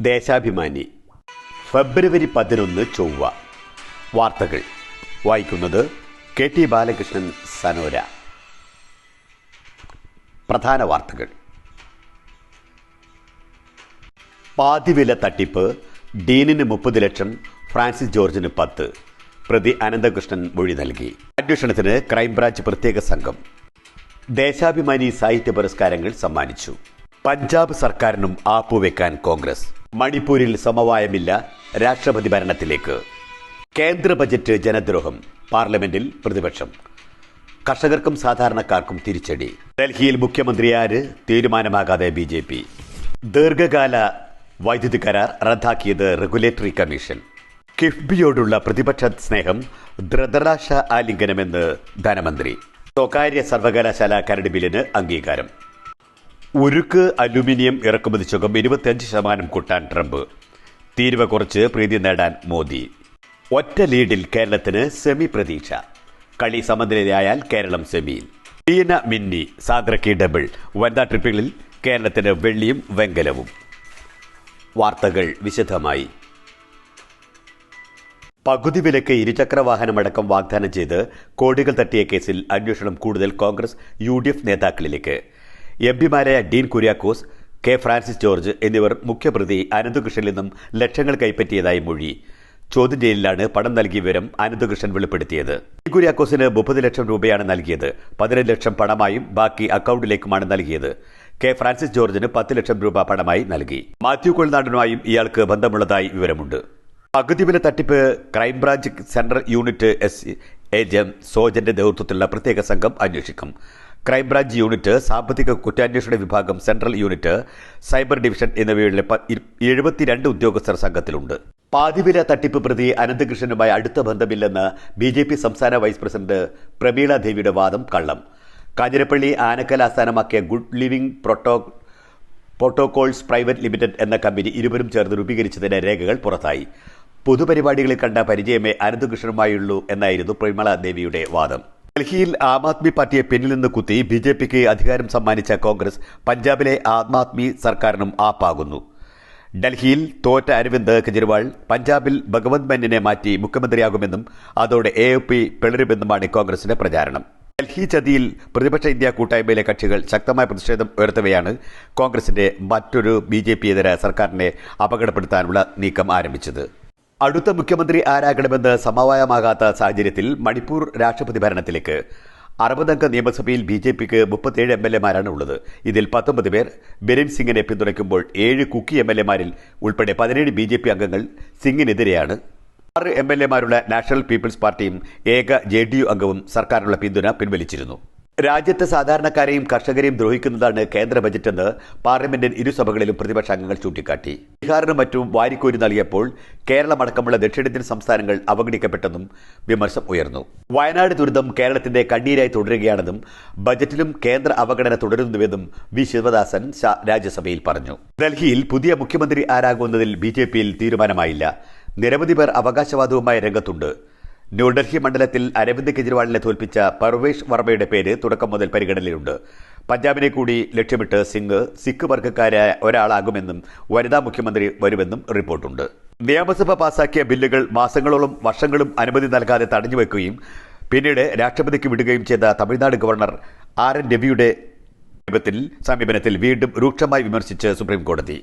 ദേശാഭിമാനി. ഫെബ്രുവരി പതിനൊന്ന് ചൊവ്വ. വാർത്തകൾ. വായിക്കുന്നത് കെ ടി ബാലകൃഷ്ണൻ സനോര. പ്രധാന വാർത്തകൾ. പാതിവില തട്ടിപ്പ് ഡീനിന് മുപ്പത് ലക്ഷം ഫ്രാൻസിസ് ജോർജിന് പത്ത്. പ്രതി അനന്തകൃഷ്ണൻ മൊഴി നൽകി. അന്വേഷണത്തിന് ക്രൈംബ്രാഞ്ച് പ്രത്യേക സംഘം. ദേശാഭിമാനി സാഹിത്യ പുരസ്കാരങ്ങൾ സമ്മാനിച്ചു. പഞ്ചാബ് സർക്കാരിനും ആപ്പുവെക്കാൻ കോൺഗ്രസ്. മണിപ്പൂരിൽ സമവായമില്ല രാഷ്ട്രപതി ഭരണത്തിലേക്ക്. കേന്ദ്ര ബജറ്റ് ജനദ്രോഹം പാർലമെന്റിൽ പ്രതിപക്ഷം. കർഷകർക്കും സാധാരണക്കാർക്കും തിരിച്ചടി. ഡൽഹിയിൽ മുഖ്യമന്ത്രി ആര്? തീരുമാനമാകാതെ ബി ജെ പി. ദീർഘകാല വൈദ്യുതി കരാർ റദ്ദാക്കിയത് റെഗുലേറ്ററി കമ്മീഷൻ. കിഫ്ബിയോടുള്ള പ്രതിപക്ഷ സ്നേഹം ദ്രദരാശ ആലിംഗനമെന്ന് ധനമന്ത്രി. സ്വകാര്യ സർവകലാശാല കരട് ബില്ലിന് അംഗീകാരം. ഉരുക്ക് അലുമിനിയം ഇറക്കുമതി ചുങ്കം ഇരുപത്തിയഞ്ച് ശതമാനം കൂട്ടാൻ ട്രംപ്. തീരുവ കുറച്ച് പ്രീതി നേടാൻ മോദി. ഒറ്റ ലീഡിൽ കേരളത്തിന് സെമി പ്രതീക്ഷ. കളി സമനിലയായാൽ കേരളം സെമിയിൽ ടീന മിന്നി സാദ്രക്കി ഡബിൾ. വനിതാ ട്രിപ്പിളിൽ കേരളത്തിന് വെള്ളിയും വെങ്കലവും. വാർത്തകൾ വിശദമായി. പകുതി വിലക്ക് ഇരുചക്ര വാഹനമടക്കം വാഗ്ദാനം ചെയ്ത് കോടികൾ തട്ടിയ കേസിൽ അന്വേഷണം കൂടുതൽ കോൺഗ്രസ് യു നേതാക്കളിലേക്ക്. എം പിമാരായ ഡീൻ കുര്യാക്കോസ് കെ ഫ്രാൻസിസ് ജോർജ് എന്നിവർ മുഖ്യപ്രതി അനന്തകൃഷ്ണനിൽ നിന്നും ലക്ഷങ്ങൾ കൈപ്പറ്റിയതായി മൊഴി. ചോദ്യം ചെയ്യലിലാണ് പണം നൽകിയ വിവരം അനന്തകൃഷ്ണൻ വെളിപ്പെടുത്തിയത്. ഡീൻ കുര്യാക്കോസിന് മുപ്പത് ലക്ഷം രൂപയാണ് നൽകിയത്. പതിനഞ്ച് ലക്ഷം പണമായും ബാക്കി അക്കൗണ്ടിലേക്കുമാണ് നൽകിയത്. കെ ഫ്രാൻസിസ് ജോർജിന് പത്ത് ലക്ഷം രൂപ പണമായി നൽകി. മാത്യു കൊൾനാടനുമായും ഇയാൾക്ക് ബന്ധമുള്ളതായി വിവരമുണ്ട്. പകുതി വില തട്ടിപ്പ് crime branch central unit S ഏജം സോജന്റെ നേതൃത്വത്തിലുള്ള പ്രത്യേക സംഘം അന്വേഷിക്കും. ക്രൈംബ്രാഞ്ച് യൂണിറ്റ് സാമ്പത്തിക കുറ്റാന്വേഷണ വിഭാഗം സെൻട്രൽ യൂണിറ്റ് സൈബർ ഡിവിഷൻ എന്നിവയുടെ എഴുപത്തിരണ്ട് ഉദ്യോഗസ്ഥർ സംഘത്തിലുണ്ട്. പാതിവില തട്ടിപ്പ് പ്രതി അനന്തകൃഷ്ണനുമായി അടുത്ത ബന്ധമില്ലെന്ന് ബി ജെ പി സംസ്ഥാന വൈസ് പ്രസിഡന്റ് പ്രമീള ദേവിയുടെ വാദം കള്ളം. Kanjirappally Anakkal ആസ്ഥാനമാക്കിയ good living proto protocols private limited എന്ന കമ്പനി ഇരുവരും ചേർന്ന് രൂപീകരിച്ചതിന്റെ രേഖകൾ പുറത്തായി. പൊതുപരിപാടികളിൽ കണ്ട പരിചയമേ അനന്തകൃഷ്ണനുമായുള്ളൂ എന്നായിരുന്നു പ്രേമള ദേവിയുടെ വാദം. ഡൽഹിയിൽ ആം ആദ്മി പാർട്ടിയെ പിന്നിൽ നിന്ന് കുത്തി ബി ജെ പിക്ക് അധികാരം സമ്മാനിച്ച കോൺഗ്രസ് പഞ്ചാബിലെ ആം ആദ്മി സർക്കാരിനും ആപ്പാകുന്നു. ഡൽഹിയിൽ തോറ്റ അരവിന്ദ് കെജ്രിവാൾ പഞ്ചാബിൽ ഭഗവത് മന്നിനെ മാറ്റി മുഖ്യമന്ത്രിയാകുമെന്നും അതോടെ എ പി പിളരുമെന്നുമാണ് കോൺഗ്രസിന്റെ പ്രചാരണം. ഡൽഹി ചതിയിൽ പ്രതിപക്ഷ ഇന്ത്യ കൂട്ടായ്മയിലെ കക്ഷികൾ ശക്തമായ പ്രതിഷേധം ഉയർത്തവെയാണ് കോൺഗ്രസിന്റെ മറ്റൊരു ബി ജെ പി ഇതര സർക്കാരിനെ അപകടപ്പെടുത്താനുള്ള നീക്കം ആരംഭിച്ചത്. അടുത്ത മുഖ്യമന്ത്രി ആരാകണമെന്ന് സമവായമാകാത്ത സാഹചര്യത്തിൽ മണിപ്പൂർ രാഷ്ട്രപതി ഭരണത്തിലേക്ക്. അറുപതംഗ നിയമസഭയിൽ ബി ജെ പിക്ക് മുപ്പത്തിയേഴ് എം എൽ എമാരാണ് ഉള്ളത്. ഇതിൽ പത്തൊമ്പത് പേർ ബിരൻ സിംഗിനെ പിന്തുണയ്ക്കുമ്പോൾ ഏഴ് കുക്കി എം എൽ എമാരിൽ ഉൾപ്പെടെ പതിനേഴ് ബി ജെ പി അംഗങ്ങൾ സിംഗിനെതിരെയാണ്. ആറ് എം എൽ എമാരുള്ള നാഷണൽ പീപ്പിൾസ് പാർട്ടിയും ഏക ജെ ഡി യു അംഗവും സർക്കാരിനുള്ള പിന്തുണ പിൻവലിച്ചിരുന്നു. രാജ്യത്തെ സാധാരണക്കാരെയും കർഷകരെയും ദ്രോഹിക്കുന്നതാണ് കേന്ദ്ര ബജറ്റെന്ന് പാർലമെന്റിൽ ഇരുസഭകളിലും പ്രതിപക്ഷ അംഗങ്ങൾ ചൂണ്ടിക്കാട്ടി. ബീഹാറിനും മറ്റും വാരിക്കോരി നൽകിയപ്പോൾ കേരളമടക്കമുള്ള ദക്ഷിണേന്ത്യൻ സംസ്ഥാനങ്ങൾ അവഗണിക്കപ്പെട്ടെന്നും വിമർശം ഉയർന്നു. വയനാട് ദുരിതം കേരളത്തിന്റെ കണ്ണീരായി തുടരുകയാണെന്നും ബജറ്റിലും കേന്ദ്ര അവഗണന തുടരുന്നുവെന്നും വി. ശിവദാസൻ രാജ്യസഭയിൽ പറഞ്ഞു. ഡൽഹിയിൽ പുതിയ മുഖ്യമന്ത്രി ആരാകുന്നതിൽ ബി ജെ പിയിൽ തീരുമാനമായില്ല. നിരവധി പേർ അവകാശവാദവുമായി രംഗത്തുണ്ട്. ന്യൂഡൽഹി മണ്ഡലത്തിൽ അരവിന്ദ് കെജ്രിവാളിനെ തോൽപ്പിച്ച പർവേഷ് വർമ്മയുടെ പേര് തുടക്കം മുതൽ പരിഗണനയിലുണ്ട്. പഞ്ചാബിനെ കൂടി ലക്ഷ്യമിട്ട് സിംഗ് സിഖ് വർഗക്കാരായ ഒരാളാകുമെന്നും വനിതാ മുഖ്യമന്ത്രി വരുമെന്നും റിപ്പോർട്ടുണ്ട്. നിയമസഭ പാസാക്കിയ ബില്ലുകൾ മാസങ്ങളോളം വർഷങ്ങളും അനുമതി നൽകാതെ തടഞ്ഞുവെക്കുകയും പിന്നീട് രാഷ്ട്രപതിക്ക് വിടുകയും ചെയ്ത തമിഴ്നാട് ഗവർണർ ആർ എൻ രവിയുടെ സമീപനത്തിൽ വീണ്ടും രൂക്ഷമായി വിമർശിച്ച് സുപ്രീം കോടതി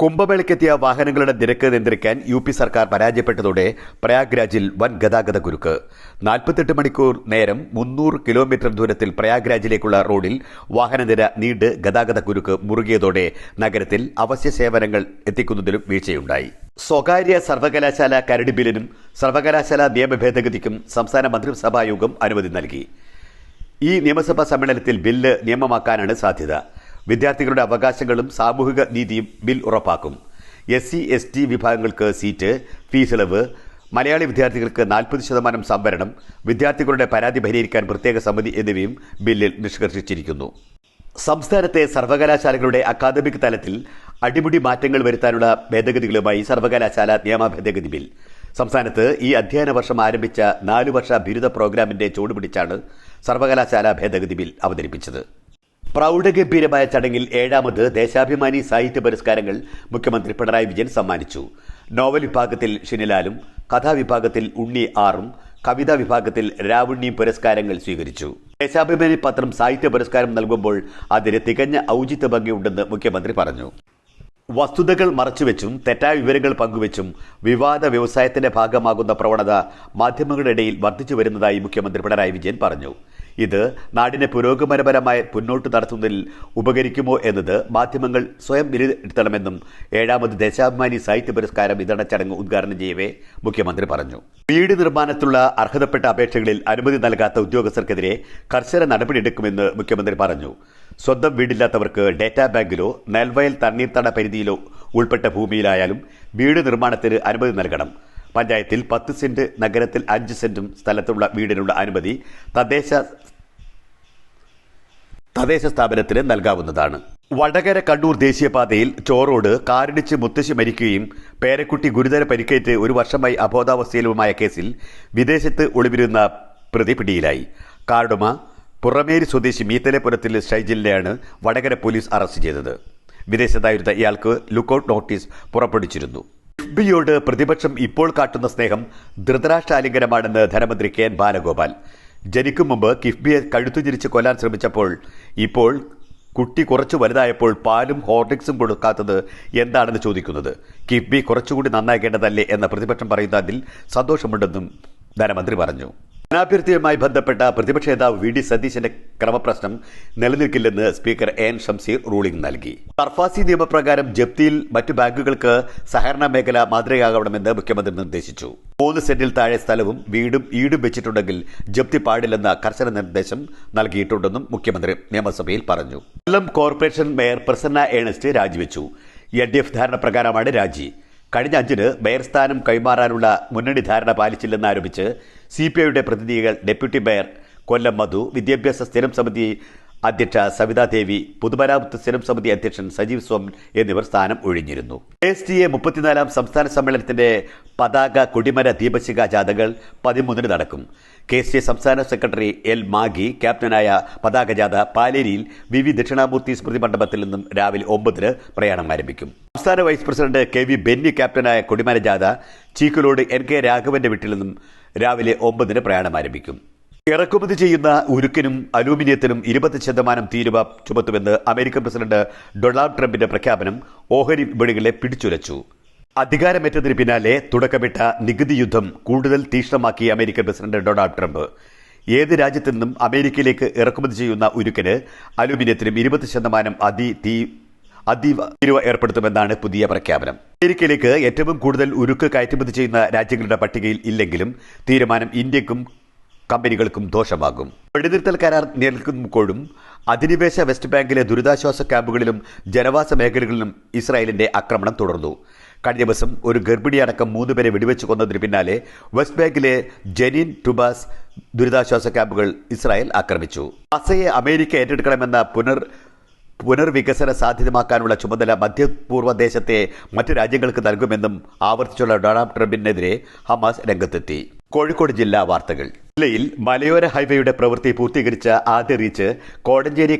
കുംഭമേളയ്ക്കെത്തിയ വാഹനങ്ങളുടെ നിരക്ക് നിയന്ത്രിക്കാൻ യു പി സർക്കാർ പരാജയപ്പെട്ടതോടെ പ്രയാഗ്രാജിൽ വൻ ഗതാഗത കുരുക്ക്. നാൽപ്പത്തെട്ട് മണിക്കൂർ നേരം മുന്നൂറ് കിലോമീറ്റർ ദൂരത്തിൽ പ്രയാഗ്രാജിലേക്കുള്ള റോഡിൽ വാഹനനിര നീണ്ട് ഗതാഗത കുരുക്ക് മുറുകിയതോടെ നഗരത്തിൽ അവശ്യ സേവനങ്ങൾ എത്തിക്കുന്നതിലും വീഴ്ചയുണ്ടായി. സ്വകാര്യ സർവകലാശാല കരട് ബില്ലിനും സർവകലാശാല നിയമ ഭേദഗതിക്കും സംസ്ഥാന മന്ത്രിസഭായോഗം അനുമതി നൽകി. ഈ നിയമസഭാ സമ്മേളനത്തിൽ ബില്ല് നിയമമാക്കാനാണ് സാധ്യത. വിദ്യാർത്ഥികളുടെ അവകാശങ്ങളും സാമൂഹിക നീതിയും ബിൽ ഉറപ്പാക്കും. എസ് സി എസ് ടി വിഭാഗങ്ങൾക്ക് സീറ്റ് ഫീസ് ഇളവ് മലയാളി വിദ്യാർത്ഥികൾക്ക് നാൽപ്പത് ശതമാനം സംവരണം വിദ്യാർത്ഥികളുടെ പരാതി പരിഹരിക്കാൻ പ്രത്യേക സമിതി എന്നിവയും ബില്ലിൽ നിഷ്കർഷിച്ചിരിക്കുന്നു. സംസ്ഥാനത്തെ സർവകലാശാലകളുടെ അക്കാദമിക് തലത്തിൽ അടിമുടി മാറ്റങ്ങൾ വരുത്താനുള്ള ഭേദഗതികളുമായി സർവകലാശാല നിയമ ഭേദഗതി ബിൽ. സംസ്ഥാനത്ത് ഈ അധ്യയന വർഷം ആരംഭിച്ച നാലു വർഷ ബിരുദ പ്രോഗ്രാമിന്റെ ചൂടുപിടിച്ചാണ് സർവകലാശാല ഭേദഗതി ബിൽ അവതരിപ്പിച്ചത്. പ്രൗഢഗംഭീരമായ ചടങ്ങിൽ ഏഴാമത് ദേശാഭിമാനി സാഹിത്യ പുരസ്കാരങ്ങൾ മുഖ്യമന്ത്രി പിണറായി വിജയൻ സമ്മാനിച്ചു. നോവൽ വിഭാഗത്തിൽ ഷിനിലാലും കഥാവിഭാഗത്തിൽ ഉണ്ണി ആറും കവിതാ വിഭാഗത്തിൽ രാവുണ്ണിയും പുരസ്കാരങ്ങൾ സ്വീകരിച്ചു. ദേശാഭിമാനി പത്രം സാഹിത്യ പുരസ്കാരം നൽകുമ്പോൾ അതിന് തികഞ്ഞ ഔചിത്യ ഭംഗിയുണ്ടെന്ന് മുഖ്യമന്ത്രി പറഞ്ഞു. വസ്തുതകൾ മറച്ചുവെച്ചും തെറ്റായ വിവരങ്ങൾ പങ്കുവെച്ചും വിവാദ വ്യവസായത്തിന്റെ ഭാഗമാകുന്ന പ്രവണത മാധ്യമങ്ങളുടെ ഇടയിൽ വർദ്ധിച്ചു വരുന്നതായി മുഖ്യമന്ത്രി പിണറായി വിജയൻ പറഞ്ഞു. ഇത് നാടിനെ പുരോഗമനപരമായി മുന്നോട്ട് നടത്തുന്നതിൽ ഉപകരിക്കുമോ എന്നത് മാധ്യമങ്ങൾ സ്വയം വിലയിരുത്തണമെന്നും ഏഴാമത് ദേശാഭിമാനി സാഹിത്യ പുരസ്കാരം വിതരണ ചടങ്ങ് ഉദ്ഘാടനം ചെയ്യവേ മുഖ്യമന്ത്രി പറഞ്ഞു. വീട് നിർമ്മാണത്തിലുള്ള അർഹതപ്പെട്ട അപേക്ഷകളിൽ അനുമതി നൽകാത്ത ഉദ്യോഗസ്ഥർക്കെതിരെ കർശന നടപടിയെടുക്കുമെന്ന് മുഖ്യമന്ത്രി പറഞ്ഞു. സ്വന്തം വീടില്ലാത്തവർക്ക് ഡേറ്റാ ബാങ്കിലോ നെൽവയൽ തണ്ണീർത്തട പരിധിയിലോ ഉൾപ്പെട്ട ഭൂമിയിലായാലും വീട് നിർമ്മാണത്തിന് അനുമതി നൽകണം. പഞ്ചായത്തിൽ പത്ത് സെന്റ് നഗരത്തിൽ അഞ്ച് സെന്റും സ്ഥലത്തുള്ള വീടിനുള്ള അനുമതി തദ്ദേശ തദ്ദേശ സ്ഥാപനത്തിന് നൽകാവുന്നതാണ്. വടകര കണ്ണൂർ ദേശീയപാതയിൽ ചോറോട് കാറിടിച്ച് മുത്തശ്ശി മരിക്കുകയും പേരക്കുട്ടി ഗുരുതര പരിക്കേറ്റ് ഒരു വർഷമായി അബോധാവസ്ഥയിലുമായ കേസിൽ വിദേശത്ത് ഒളിവിരുന്ന പ്രതി പിടിയിലായി. കാർഡുമ പുറമേരി സ്വദേശി മീത്തലപുരത്തിൽ ഷൈജിലിനെയാണ് വടകര പോലീസ് അറസ്റ്റ് ചെയ്തത്. വിദേശത്തായിരുന്ന ഇയാൾക്ക് ലുക്കൌട്ട് നോട്ടീസ് പുറപ്പെടുവിച്ചിരുന്നു. ബിയോട് പ്രതിപക്ഷം ഇപ്പോൾ കാട്ടുന്ന സ്നേഹം ധൃതരാഷ്ട്രാലിംഗനമാണെന്ന് ധനമന്ത്രി കെ എൻ ബാലഗോപാൽ. ജനിക്കും മുമ്പ് കിഫ്ബിയെ കഴുത്തുചിരിച്ച് കൊല്ലാൻ ശ്രമിച്ചപ്പോൾ ഇപ്പോൾ കുട്ടി കുറച്ചു വലുതായപ്പോൾ പാലും ഹോർലിക്സും കൊടുക്കാത്തത് എന്താണെന്ന് ചോദിക്കുന്നത്? കിഫ്ബി കുറച്ചുകൂടി നന്നാക്കേണ്ടതല്ലേ എന്ന പ്രതിപക്ഷം പറയുന്നതിൽ സന്തോഷമുണ്ടെന്നും ധനമന്ത്രി പറഞ്ഞു. സ്ഥാനാഭ്യർത്ഥിയുമായി ബന്ധപ്പെട്ട പ്രതിപക്ഷ നേതാവ് വി ഡി സതീശന്റെ ക്രമപ്രശ്നം നിലനിൽക്കില്ലെന്ന് സ്പീക്കർ എൻ ഷംസീർ റൂളിംഗ് നൽകി. സർഫാസി നിയമപ്രകാരം ജപ്തിയിൽ മറ്റു ബാങ്കുകൾക്ക് സഹകരണ മേഖല മാതൃകയാകണമെന്ന് മുഖ്യമന്ത്രി നിർദ്ദേശിച്ചു. മൂന്ന് സെന്റിൽ താഴെ സ്ഥലവും വീടും ഈടും വെച്ചിട്ടുണ്ടെങ്കിൽ ജപ്തി പാടില്ലെന്ന കർശന നിർദ്ദേശം നൽകിയിട്ടുണ്ടെന്നും മുഖ്യമന്ത്രി നിയമസഭയിൽ പറഞ്ഞു. Kollam corporation mayor Prasanna Ernest രാജിവെച്ചു. എൽ ഡി എഫ് ധാരണ പ്രകാരമാണ് രാജി. കഴിഞ്ഞ അഞ്ചിന് മേയർ സ്ഥാനം കൈമാറാനുള്ള മുന്നണി ധാരണ പാലിച്ചില്ലെന്നാരോപിച്ച് സി പി ഐയുടെ പ്രതിനിധികൾ ഡെപ്യൂട്ടി മേയർ കൊല്ലം മധു വിദ്യാഭ്യാസ സ്ഥിരം സമിതി അധ്യക്ഷ സവിതാ ദേവി പൊതുമരാമത്ത് സ്ഥിരം സമിതി അധ്യക്ഷൻ സജീവ് സോമൻ എന്നിവർ സ്ഥാനം ഒഴിഞ്ഞിരുന്നു. എസ് ടി എ മുപ്പത്തിനാലാം സംസ്ഥാന സമ്മേളനത്തിന്റെ പതാക കൊടിമര ദീപശിഖ ജാഥകൾ പതിമൂന്നിന് നടക്കും. കെ എസ് ടി സംസ്ഥാന സെക്രട്ടറി എൽ മാഗി ക്യാപ്റ്റനായ പതാക ജാഥ പാലേരിയിൽ വി വി ദക്ഷിണാമൂർത്തി സ്മൃതി മണ്ഡപത്തിൽ നിന്നും രാവിലെ ഒമ്പതിന് പ്രയാണം ആരംഭിക്കും. സംസ്ഥാന vice president K V Benny ക്യാപ്റ്റനായ കൊടിമര ജാഥ ചീക്കലോട് എൻ കെ രാഘവന്റെ വീട്ടിൽ നിന്നും രാവിലെ ഒമ്പതിന് പ്രയാണം ആരംഭിക്കും. ഇറക്കുമതി ചെയ്യുന്ന ഉരുക്കിനും അലൂമിനിയത്തിനും ഇരുപത് ശതമാനം തീരുവ ചുമത്തുമെന്ന് അമേരിക്കൻ പ്രസിഡന്റ് ഡൊണാൾഡ് ട്രംപിന്റെ പ്രഖ്യാപനം ഓഹരി വിപണികളെ പിടിച്ചുലച്ചു. അധികാരമേറ്റതിന് പിന്നാലെ തുടക്കമിട്ട നികുതി യുദ്ധം കൂടുതൽ തീക്ഷ്ണമാക്കി അമേരിക്കൻ പ്രസിഡന്റ് ഡൊണാൾഡ് ട്രംപ്. ഏത് രാജ്യത്തു നിന്നും അമേരിക്കയിലേക്ക് ഇറക്കുമതി ചെയ്യുന്ന ഉരുക്കിന് അലൂമിനിയത്തിനും ഇരുപത് ശതമാനം അതി തീ അതീവ തീരുവ ഏർപ്പെടുത്തുമെന്നാണ് പുതിയ പ്രഖ്യാപനം. അമേരിക്കയിലേക്ക് ഏറ്റവും കൂടുതൽ ഉരുക്ക് കയറ്റുമതി ചെയ്യുന്ന രാജ്യങ്ങളുടെ പട്ടികയിൽ ഇല്ലെങ്കിലും തീരുമാനം ഇന്ത്യക്കും കമ്പനികൾക്കും ദോഷമാകും. വെടിനിർത്തൽ കരാർ നിലനിൽക്കുമ്പോഴും അധിനിവേശ വെസ്റ്റ് ബാങ്കിലെ ദുരിതാശ്വാസ ക്യാമ്പുകളിലും ജനവാസ മേഖലകളിലും ഇസ്രായേലിന്റെ ആക്രമണം തുടർന്നു. കഴിഞ്ഞ ദിവസം ഒരു ഗർഭിണിയടക്കം മൂന്ന് പേരെ വെടിവെച്ച് കൊന്നതിന് പിന്നാലെ വെസ്റ്റ് ബാങ്കിലെ ജനീൻ ടുബാസ് ദുരിതാശ്വാസ ക്യാമ്പുകൾ ഇസ്രായേൽ ആക്രമിച്ചു. അസയെ അമേരിക്ക ഏറ്റെടുക്കണമെന്ന പുനർ പുനർവികസന സാധ്യതമാക്കാനുള്ള ചുമതല മധ്യപൂർവ ദേശത്തെ മറ്റ് രാജ്യങ്ങൾക്ക് നൽകുമെന്നും ആവർത്തിച്ചുള്ള ഡൊണാൾഡ് ട്രംപിനെതിരെ ഹമാസ് രംഗത്തെത്തി. കോഴിക്കോട് ജില്ലാ വാർത്തകൾ. ജില്ലയിൽ മലയോര ഹൈവേയുടെ പ്രവൃത്തി പൂർത്തീകരിച്ച ആദ്യ റീച്ച് കോടഞ്ചേരി